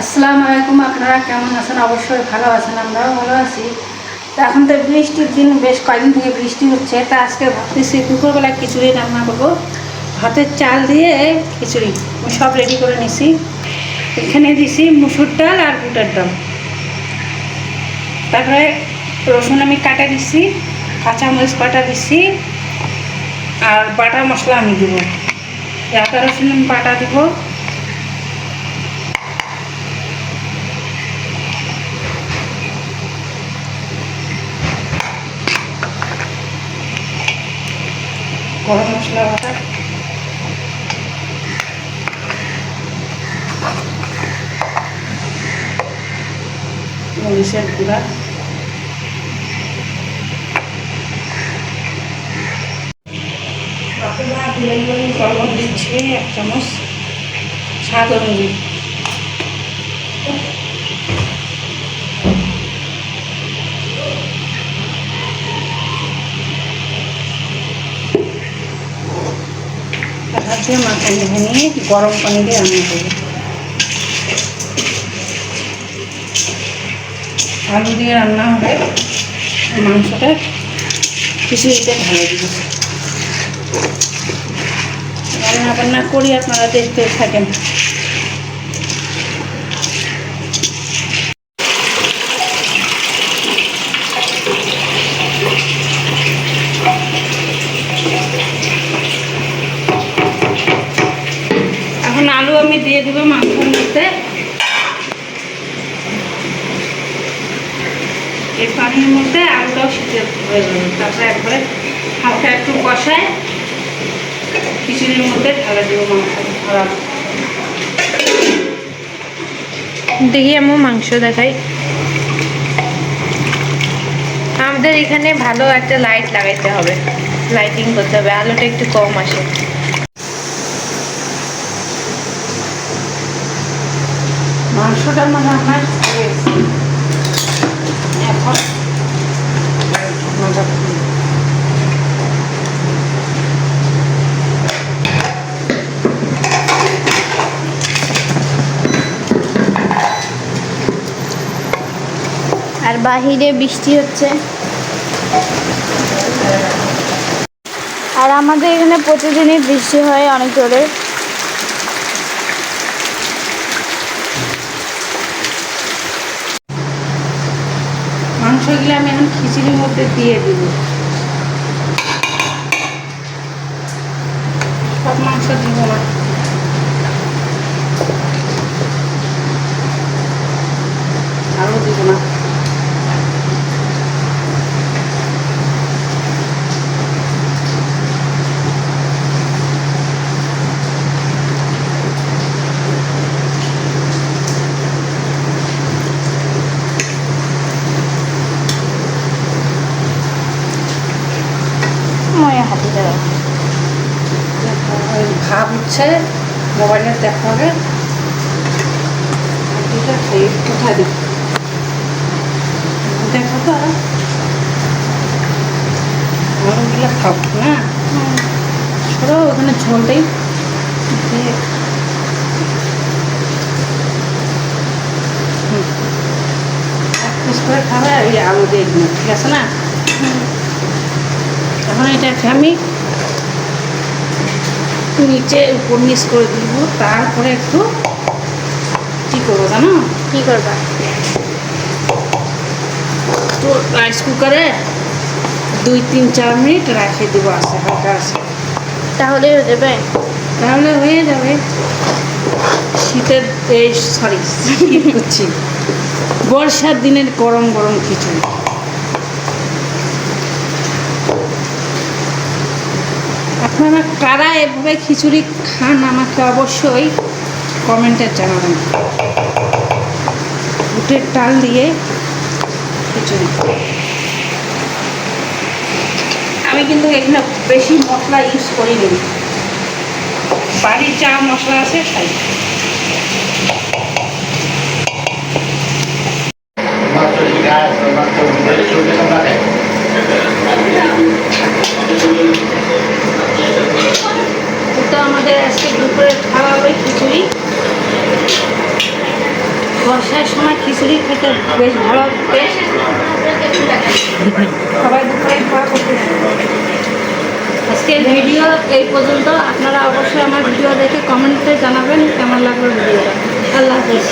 আসসালামু আলাইকুম, আপনারা কেমন আছেন? অবশ্যই ভালো আছেন, আমরাও ভালো আছি। তো এখন তো বৃষ্টির দিন, বেশ কয়েকদিন থেকে বৃষ্টি হচ্ছে। তা আজকে ভাবতেছি দুপুরবেলা খিচুড়ি রান্না করব। ভাতের চাল দিয়ে খিচুড়ি। সব রেডি করে নিছি। এখানে দিছি মুসুর ডাল আর বুটের ডাল তারপরে রসুন আমি কাটা দিছি, কাঁচামরিচ কাটা দিছি, আর বাটা মশলা আমি দেবো। আদা রসুন আমি বাটা দিব। গরম মশলা বাটা মরিচের গুঁড়া লবণ দিচ্ছি এক চামচ স্বাদ অনুযায়ী দিয়ে মাখন মেখে নিয়ে গরম পানি দিয়ে রান্না করব। আলু দিয়ে রান্না হবে, মাংসটা কিছু দিতে ভালো দিবে রান্না বান্না করি, আপনারা দেখতে থাকেন এখন আলু আমি দিয়ে দিব মাংসের মধ্যে এই পানির মধ্যে আলুটাও শীতে হয়ে যাবে তারপরে একবারে হালকা একটু কষায় খিচুড়ির মধ্যে ঢালা দিব মাংস দেখি আমি মাংস দেখাই। আমাদের এখানে ভালো একটা লাইট লাগাইতে হবে। লাইটিং করতে হবে আলোটা একটু কম আসে। মাংসটা মানে আমার হয়ে গেছে। এখন মজা করব। আর বাহিরে বৃষ্টি হচ্ছে। আর আমাদের এখানে প্রতিদিনই বৃষ্টি হয় অনেক জোরে। মাংসগুলো আমি এখন খিচুড়ির মধ্যে দিয়ে দিব। সব মাংস দিব না। ওই ভাব উঠছে মোবাইলে দেখা হবে এটা কোথায় দেখো? তো। আলুগুলো খাও না? সরো ওখানে ঝোলটাই। দিয়ে। এক পিস করে খাবে এই আলু দিয়ে ঠিক আছে না? এখন এটাকে আমি নিচে উপর নিচ করে দিব তারপরে একটু কী করব জানো? কি করবা? তো রাইস কুকারে দুই তিন চার মিনিট রাখে দেবো আছে হালকা আছে। তাহলে হয়ে যাবে? তাহলে হয়ে যাবে। শীতের এই সরি করছি। বর্ষার দিনের গরম গরম খিচুড়ি। আপনারা কারা এভাবে খিচুড়ি খান আমাকে অবশ্যই কমেন্টে জানাবেন। বুটের টাল দিয়ে খিচুড়ি। আমি কিন্তু এখানে বেশি মশলা ইউজ করিনি। বাড়ির যা মশলা আছে, তাই Macho di casa, macho di adesso che sono da te. তো আমাদের আজকে দুপুরে খাওয়া হবে খিচুড়ি বর্ষার সময় খিচুড়ি খেতে বেশ ভালো টেস্ট সবাই আজকের ভিডিও এই পর্যন্ত। আপনারা অবশ্যই আমার ভিডিও দেখে কমেন্টে জানাবেন কেমন লাগল ভিডিওটা আল্লাহ হাফিজ।